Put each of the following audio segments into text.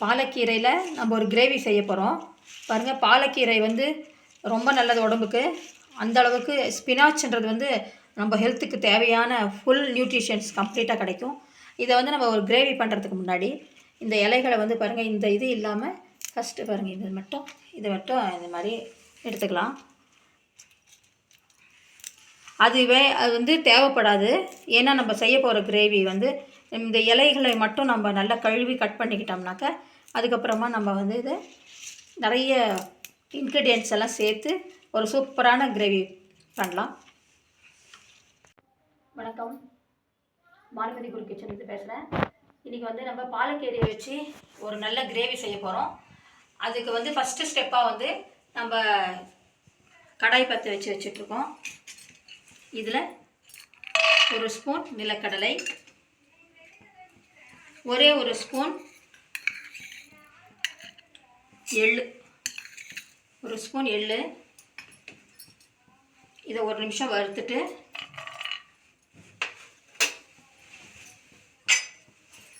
பாலக்கீரையில் நம்ம ஒரு கிரேவி செய்ய போகிறோம் பாருங்கள் பாலக்கீரை வந்து ரொம்ப நல்லது உடம்புக்கு. அந்த அளவுக்கு ஸ்பினாச்ன்றது வந்து நம்ம ஹெல்த்துக்கு தேவையான ஃபுல் நியூட்ரிஷன்ஸ் கம்ப்ளீட்டாக கிடைக்கும். இதை வந்து நம்ம ஒரு கிரேவி பண்ணுறதுக்கு முன்னாடி இந்த இலைகளை வந்து பாருங்கள் இந்த இது இல்லாமல் ஃபஸ்ட்டு பாருங்கள் இது மட்டும் இதை மட்டும் இந்த மாதிரி எடுத்துக்கலாம். அதுவே அது வந்து தேவைப்படாது. ஏன்னா நம்ம செய்ய போகிற கிரேவி வந்து இந்த இலைகளை மட்டும் நம்ம நல்லா கழுவி கட் பண்ணிக்கிட்டோம்னாக்க அதுக்கப்புறமா நம்ம வந்து இது நிறைய இன்க்ரீடியன்ட்ஸ் எல்லாம் சேர்த்து ஒரு சூப்பரான கிரேவி பண்ணலாம். வணக்கம். மாலமதி குரு கிச்சன்லேருந்து பேசுகிறேன் இன்றைக்கி வந்து நம்ம பாலக்கீரையை வச்சு ஒரு நல்ல கிரேவி செய்ய போகிறோம் அதுக்கு வந்து ஃபஸ்ட்டு ஸ்டெப்பாக வந்து நம்ம கடாய் பற்ற வச்சு வச்சுட்ருக்கோம் இதில் ஒரு ஸ்பூன் நிலக்கடலை. ஒரே ஒரு ஸ்பூன் எள்ளு. ஒரு ஸ்பூன் எள்ளு. இதை ஒரு நிமிஷம் வறுத்துட்டு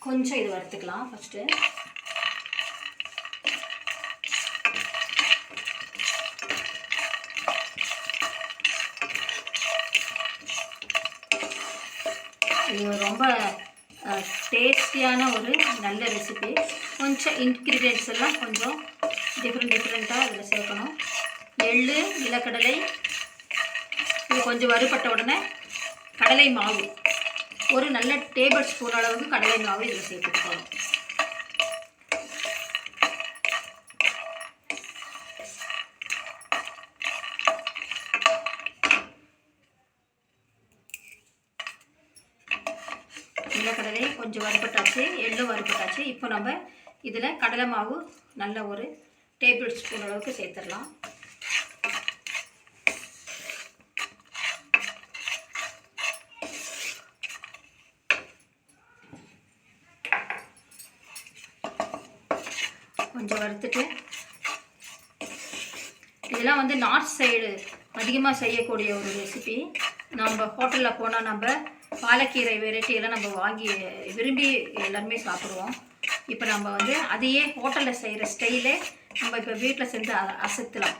கொஞ்சம் இது வறுத்துக்கலாம் ஃபஸ்ட்டு இது ரொம்ப டேஸ்டியான ஒரு நல்ல ரெசிபி கொஞ்சம் இன்க்ரீடியன்ட்ஸ் எல்லாம் கொஞ்சம் டிஃப்ரெண்ட் டிஃப்ரெண்ட்டாக இதில் சேர்க்கணும். எள்ளு நிலக்கடலை இது கொஞ்சம் வறுபட்ட உடனே கடலை மாவு. ஒரு நல்ல டேபிள் ஸ்பூன் அளவுக்கு கடலை மாவு இதில் சேர்த்துக்கணும் நிலக்கடலை கொஞ்சம் வறுபட்டாச்சு எள்ளும் வறுபட்டாச்சு. இப்போ நம்ம இதில் கடலை மாவு நல்ல ஒரு டேபிள் ஸ்பூன் அளவுக்கு சேர்த்துடலாம். கொஞ்சம் வறுத்துட்டு இதெல்லாம் வந்து நார்த் சைடு அதிகமாக செய்யக்கூடிய ஒரு ரெசிபி நம்ம ஹோட்டலில் போனால் நம்ம பாலக்கீரை வெரைட்டியெல்லாம் நம்ம வாங்கி விரும்பி எல்லாருமே சாப்பிடுவோம். இப்போ நம்ம வந்து அதையே ஹோட்டலில் செய்கிற ஸ்டைலே நம்ம இப்போ வீட்டில் செஞ்சு அ-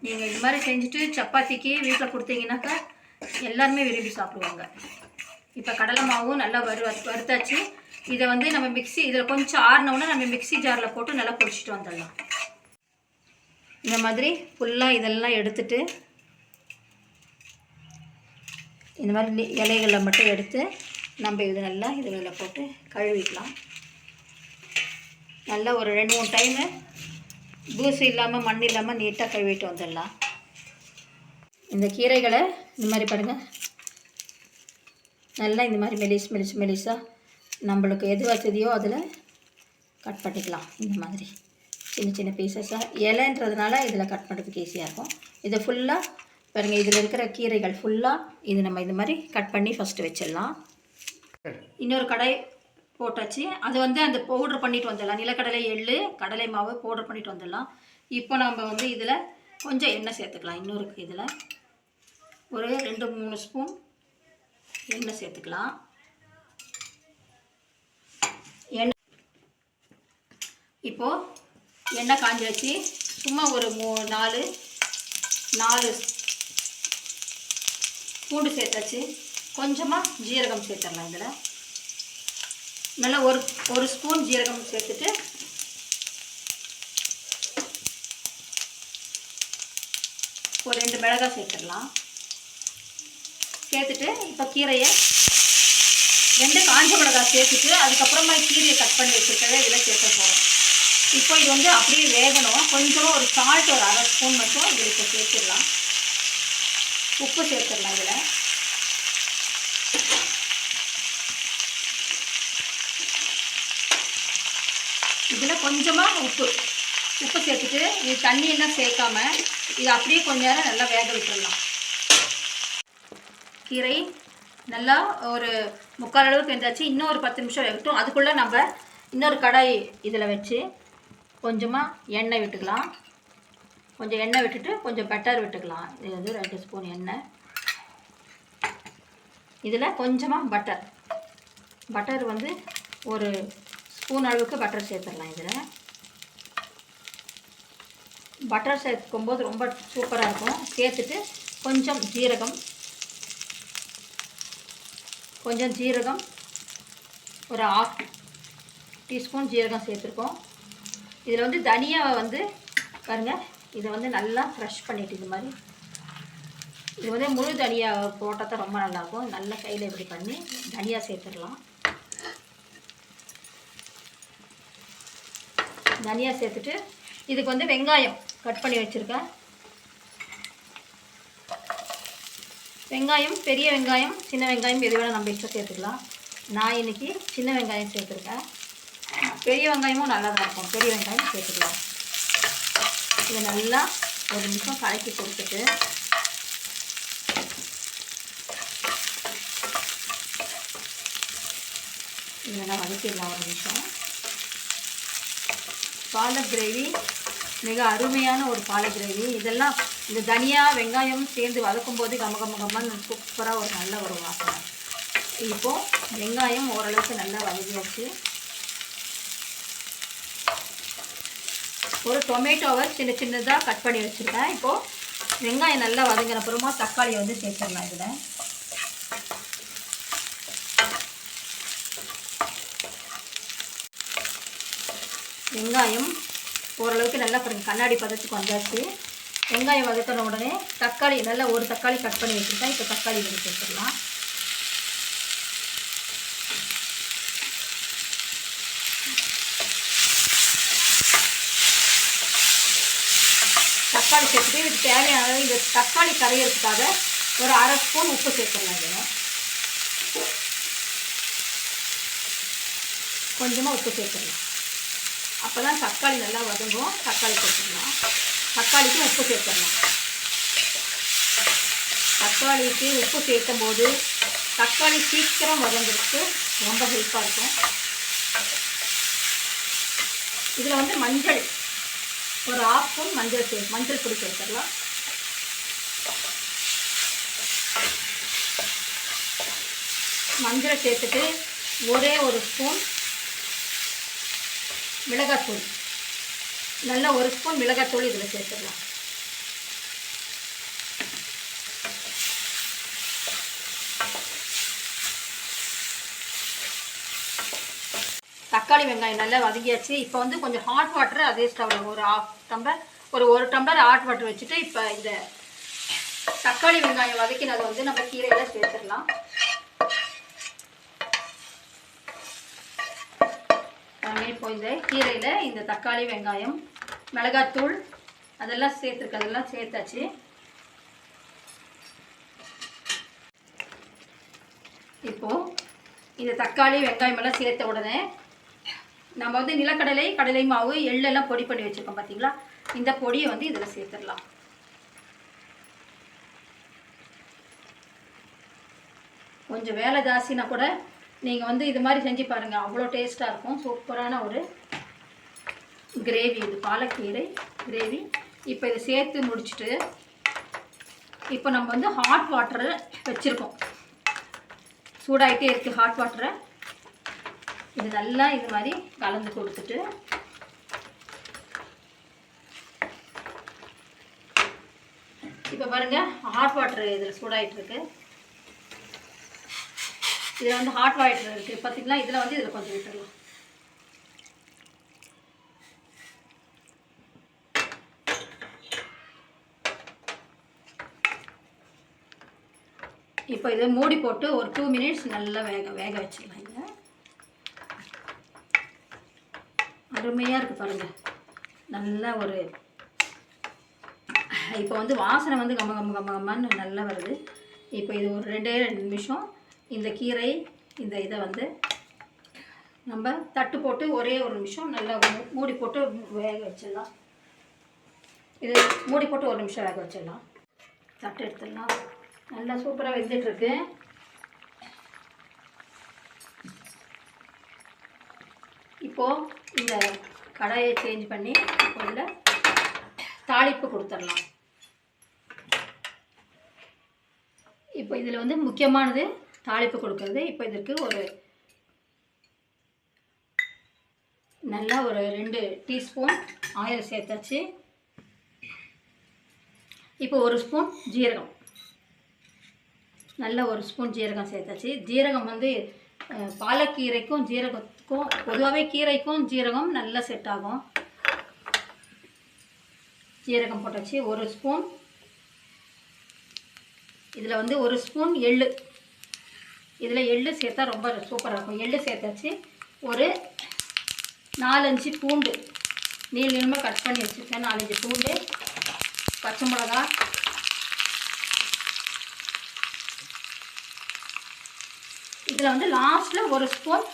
நீங்கள் இது மாதிரி செஞ்சுட்டு சப்பாத்திக்கு வீட்டில் கொடுத்தீங்கன்னாக்கா எல்லாருமே விரும்பி சாப்பிடுவாங்க. இப்போ கடலை மாவும் நல்லா வறு வறுத்தாச்சு. இதை வந்து நம்ம மிக்ஸி இதில் கொஞ்சம் ஆறினவுடனே நம்ம மிக்சி ஜாரில் போட்டு நல்லா பொடிச்சிட்டு வந்துடலாம். இந்த மாதிரி ஃபுல்லாக இதெல்லாம் எடுத்துட்டு இந்த மாதிரி இலைகளை மட்டும் எடுத்து நம்ம இது நல்லா இதில் போட்டு கழுவிக்கலாம். நல்லா ஒரு ரெண்டு மூணு டைமு தூசு இல்லாமல் மண் இல்லாமல் நீட்டாக கழுவிட்டு வந்துடலாம். இந்த கீரைகளை இந்த மாதிரி பாருங்கள் நல்லா இந்த மாதிரி மெலிஸ் மெலிஸ் மெலிஸாக நம்மளுக்கு எது வசதியோ அதில் கட் பண்ணிக்கலாம். இந்த மாதிரி சின்ன சின்ன பீசஸாக இலைன்றதுனால இதில் கட் பண்ணுறதுக்கு ஈஸியாக இருக்கும். இதை ஃபுல்லாக பாருங்கள் இதில் இருக்கிற கீரைகள் ஃபுல்லாக இது நம்ம இந்த மாதிரி கட் பண்ணி ஃபஸ்ட்டு வச்சிடலாம். இன்னொரு கடாய் போட்டாச்சு. அது வந்து அந்த பவுடர் பண்ணிட்டு வந்துடலாம். நிலக்கடலை எள்ளு கடலை மாவு பவுடர் பண்ணிட்டு வந்துடலாம். இப்போ நம்ம வந்து இதில் கொஞ்சம் எண்ணெய் சேர்த்துக்கலாம். இன்னொரு இதில் ஒரு ரெண்டு மூணு ஸ்பூன் எண்ணெய் சேர்த்துக்கலாம். எண்ணெய் இப்போது எண்ணெய் காஞ்சாச்சு சும்மா ஒரு மூ நாலு நாலு பூண்டு சேர்த்தாச்சு. கொஞ்சமாக ஜீரகம் சேர்த்துடலாம் இதில். நல்லா ஒரு ஒரு ஸ்பூன் ஜீரகம் சேர்த்துட்டு ஒரு ரெண்டு மிளகாய் சேர்த்துடலாம். சேர்த்துட்டு இப்போ கீரையை ரெண்டு காஞ்ச மிளகாய் சேர்த்துட்டு அதுக்கப்புறமா கீரையை கட் பண்ணி வச்சுருக்கவே இதில் சேர்க்க போகிறோம் இப்போ இது வந்து அப்படியே வேகணும். கொஞ்சம் ஒரு சால்ட் ஒரு அரை ஸ்பூன் மட்டும் இதில் இப்போ சேர்த்துடலாம். உப்பு சேர்த்துடலாம் இதில் இதில் கொஞ்சமாக உப்பு. உப்பு சேர்த்துட்டு இது தண்ணியெல்லாம் சேர்க்காம இது அப்படியே கொஞ்ச நேரம் நல்லா வேக விட்டுடலாம் கீரை நல்லா ஒரு முக்கால் அளவுக்கு வெந்தாச்சு. இன்னும் ஒரு பத்து நிமிஷம் வேகட்டும். அதுக்குள்ளே நம்ம இன்னொரு கடாய் இதில் வச்சு கொஞ்சமாக எண்ணெய் விட்டுக்கலாம். கொஞ்சம் எண்ணெய் விட்டுட்டு கொஞ்சம் பட்டர் விட்டுக்கலாம். இது வந்து ரெண்டு ஸ்பூன் எண்ணெய். இதில் கொஞ்சமாக பட்டர் பட்டர் வந்து ஒரு ஸ்பூன் அளவுக்கு பட்டர் சேர்த்துடலாம் இதில். பட்டர் சேர்க்கும்போது ரொம்ப சூப்பராக இருக்கும். சேர்த்துட்டு கொஞ்சம் ஜீரகம். கொஞ்சம் ஜீரகம். ஒரு ஆஃப் டீஸ்பூன் ஜீரகம் சேர்த்துருக்கோம். இதில் வந்து தனியாக வந்து பாருங்கள் இதை வந்து நல்லா ஃப்ரெஷ் பண்ணிவிட்டு இது மாதிரி. இது வந்து முழு தனியா போட்டால் தான் ரொம்ப நல்லாயிருக்கும் நல்லா கையில் இப்படி பண்ணி தனியாக சேர்த்துடலாம். தனியாக சேர்த்துட்டு இதுக்கு வந்து வெங்காயம் கட் பண்ணி வச்சுருக்கேன். வெங்காயம் பெரிய வெங்காயம் சின்ன வெங்காயம் எது வேணால் நம்ம இஷ்டம் சேர்த்துக்கலாம். நான் இன்னைக்கு சின்ன வெங்காயம் சேர்த்துருக்கேன். பெரிய வெங்காயமும் நல்லா தான் இருக்கும். பெரிய வெங்காயம் சேர்த்துக்கலாம். இதை நல்லா ஒரு நிமிஷம் கலக்கி கொடுத்துட்டு இதெல்லாம் வதக்கிடலாம் ஒரு நிமிஷம். பாலக் கிரேவி மிக அருமையான ஒரு பாலக் கிரேவி. இதெல்லாம் இந்த தனியா வெங்காயம் சேர்ந்து வதக்கும் போது கம கம கம்மன்னு சூப்பராக ஒரு நல்ல ஒரு வாசனை. இப்போது வெங்காயம் ஓரளவுக்கு நல்லா வதங்கியாச்சு. ஒரு டொமேட்டோவை சின்ன சின்னதாக கட் பண்ணி வச்சுருக்கேன். இப்போது வெங்காயம் நல்லா வதங்கின அப்புறமா தக்காளியை வந்து சேர்த்துடலாம் இதில். வெங்காயம் ஓரளவுக்கு நல்லா பாருங்கள் கண்ணாடி பதத்துக்கு வந்தாச்சு. வெங்காயம் வதக்கின உடனே தக்காளி நல்லா ஒரு தக்காளி கட் பண்ணி வச்சுருக்கேன். இப்போ தக்காளி வந்து வச்சிடலாம் தக்காளி சேர்த்துட்டு இதுக்கு தேவையான இந்த தக்காளி கரையிறதுக்காக ஒரு அரை ஸ்பூன் உப்பு சேர்த்துடலாம் இதில். கொஞ்சமாக உப்பு சேர்த்துடலாம். அப்போ தான் தக்காளி நல்லா வதங்கும். தக்காளி சேர்த்துடலாம் தக்காளிக்கு உப்பு சேர்த்துடலாம். தக்காளிக்கு உப்பு சேர்த்தும் போது தக்காளி சீக்கிரம் வதங்கிறதுக்கு ரொம்ப ஹெல்ப்பாக இருக்கும். இதில் வந்து மஞ்சள் ஒரு ஆஃப் ஸ்பூன் மஞ்சள் சே மஞ்சள் பொடி சேர்த்துடலாம். மஞ்சள் சேர்த்துட்டு ஒரே ஒரு ஸ்பூன் மிளகாத்தூள். நல்லா ஒரு ஸ்பூன் மிளகாத்தூள் இதில் சேர்த்துடலாம் தக்காளி வெங்காயம் நல்லா வதங்கியாச்சு. இப்போ வந்து கொஞ்சம் ஹாட் வாட்டர் அதே ஸ்டவ்வில் ஒரு ஆஃப் டம்ளர் ஒரு ஒரு டம்ளர் ஹாட் வாட்டர் வச்சுட்டு இப்போ இந்த தக்காளி வெங்காயம் வதக்கினதை வந்து நம்ம கீரையில் சேர்த்துடலாம். பாருங்க, இப்போ இந்த கீரையில் இந்த தக்காளி வெங்காயம் மிளகாத்தூள் அதெல்லாம் சேர்த்துருக்கு அதெல்லாம் சேர்த்தாச்சு. இப்போது இந்த தக்காளி வெங்காயம் எல்லாம் சேர்த்த உடனே நம்ம வந்து நிலக்கடலை கடலை மாவு எள்ளெல்லாம் பொடி பண்ணி வச்சுருக்கோம் பார்த்தீங்களா இந்த பொடியை வந்து இதில் சேர்த்துடலாம். கொஞ்சம் வேலை ஜாஸ்தினா கூட நீங்கள் வந்து இது மாதிரி செஞ்சு பாருங்கள் அவ்வளோ டேஸ்ட்டாக இருக்கும். சூப்பரான ஒரு கிரேவி இது. பாலக்கீரை கிரேவி. இப்போ இதை சேர்த்து முடிச்சுட்டு இப்போ நம்ம வந்து ஹாட் வாட்டர் வச்சுருக்கோம். சூடாகிட்டே இருக்குது ஹாட் வாட்டரை இது நல்லா இது மாதிரி கலந்து கொடுத்துட்டு இப்போ பாருங்கள் ஹாட் வாட்டர் இதில் சூடாகிட்டு இருக்குது இதில் வந்து ஹாட் வாட்டர் இருக்குது பார்த்திங்களா இதில் வந்து இதில் கொஞ்சம் விட்டுடலாம். இப்போ இதை மூடி போட்டு ஒரு டூ மினிட்ஸ் நல்லா வேக வேக வச்சிடலாம் இதை. அருமையாக இருக்குது பாருங்கள் நல்ல ஒரு இப்போ வந்து வாசனை வந்து கம்ம கம்ம கம்ம கம்மன்னு நல்லா வருது. இப்போ இது ஒரு ரெண்டே ரெண்டு நிமிஷம் இந்த கீரை இந்த இதை வந்து நம்ம தட்டு போட்டு ஒரே ஒரு நிமிஷம் நல்லா மூ- மூடி போட்டு வேக வச்சிடலாம். இது மூடி போட்டு ஒரு நிமிஷம் வேக வச்சிடலாம். தட்டு எடுத்துடலாம். நல்லா சூப்பராக வெந்துட்டுருக்கு. இப்போது இந்த கடாயை சேஞ்ச் பண்ணி இதில் தாளிப்பு கொடுத்துடலாம். இப்போ இதில் வந்து முக்கியமானது தாளிப்பு கொடுக்கறது. இப்போ இதற்கு ஒரு நல்லா ஒரு ரெண்டு டீஸ்பூன் ஆயில் சேர்த்தாச்சு. இப்போ ஒரு ஸ்பூன் ஜீரகம். நல்ல ஒரு ஸ்பூன் ஜீரகம் சேர்த்தாச்சு. ஜீரகம் வந்து பாலக்கீரைக்கும் ஜீரகத்துக்கும் பொதுவாகவே கீரைக்கும் ஜீரகம் நல்லா செட் ஆகும். ஜீரகம் போட்டாச்சு. ஒரு ஸ்பூன். இதில் வந்து ஒரு ஸ்பூன் எள்ளு. இதில் எள்ளு சேர்த்தா ரொம்ப சூப்பராக இருக்கும். எள்ளு சேர்த்தாச்சு. ஒரு நாலஞ்சு பூண்டு. நீள நீளமாக கட் பண்ணி வச்சுருக்கேன். நாலஞ்சு பூண்டு. பச்சை மிளகா. இதில் வந்து லாஸ்ட்டில் ஒரு ஸ்பூன்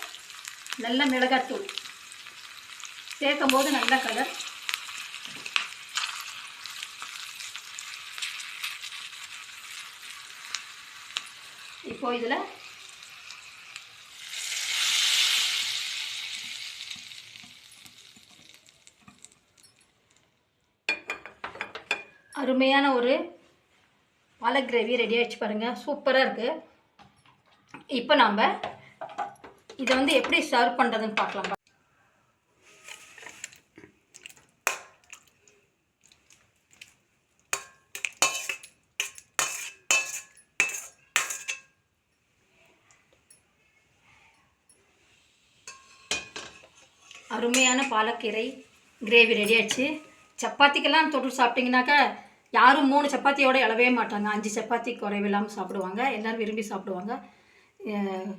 நல்ல மிளகாத்தூள். சேர்க்கும் போது நல்ல கலர் இப்போ இதில் அருமையான ஒரு பாலக் கிரேவி ரெடி ஆகிடுச்சு பாருங்கள் சூப்பராக இருக்குது இப்போ நாம் இதை வந்து எப்படி சர்வ் பண்ணுறதுன்னு பார்க்கலாம் அருமையான பாலக்கீரை கிரேவி ரெடி ஆச்சு சப்பாத்திக்கெல்லாம் தொட்டு சாப்பிட்டிங்கனாக்கா யாரும் மூணு சப்பாத்தியோடு எழவே மாட்டாங்க. அஞ்சு சப்பாத்தி குறைவில்லாமல் சாப்பிடுவாங்க. எல்லோரும் விரும்பி சாப்பிடுவாங்க.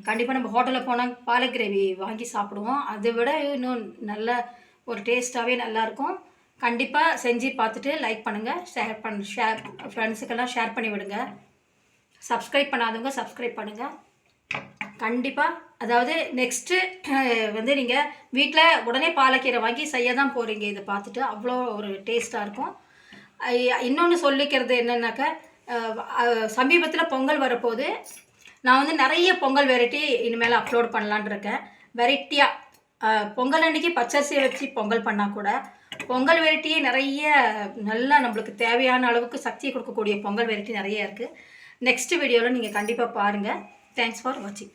கண்டிப்பாக நம்ம ஹோட்டலில் போனால் பாலக் கிரேவி வாங்கி சாப்பிடுவோம். அதை விட இன்னும் நல்ல ஒரு டேஸ்ட்டாகவே நல்லாயிருக்கும் கண்டிப்பாக செஞ்சு பார்த்துட்டு லைக் பண்ணுங்கள் ஷேர் பண்ண ஷேர் ஃப்ரெண்ட்ஸுக்கெல்லாம் ஷேர் பண்ணி விடுங்க. சப்ஸ்கிரைப் பண்ணாதவங்க சப்ஸ்கிரைப் பண்ணுங்கள் கண்டிப்பாக அதாவது நெக்ஸ்ட்டு வந்து நீங்கள் வீட்டில் உடனே பாலக்கீரை வாங்கி செய்ய தான் போகிறீங்க இதை பார்த்துட்டு அவ்வளோ ஒரு டேஸ்ட்டாக இருக்கும். இன்னொன்று சொல்லிக்கிறது என்னென்னாக்கா சமீபத்தில் பொங்கல் வரப்போது நான் வந்து நிறைய பொங்கல் வெரைட்டி இனிமேல் அப்லோட் பண்ணலான் இருக்கேன் வெரைட்டியாக பொங்கல் அன்னைக்கு பச்சரிசியை வச்சு பொங்கல் பண்ணால் கூட பொங்கல் வெரைட்டியே நிறைய நல்லா நம்மளுக்கு தேவையான அளவுக்கு சக்தியை கொடுக்கக்கூடிய பொங்கல் வெரைட்டி நிறைய இருக்குது நெக்ஸ்ட் வீடியோவில் நீங்கள் கண்டிப்பாக பாருங்கள் தேங்க்ஸ் ஃபார் வாட்சிங்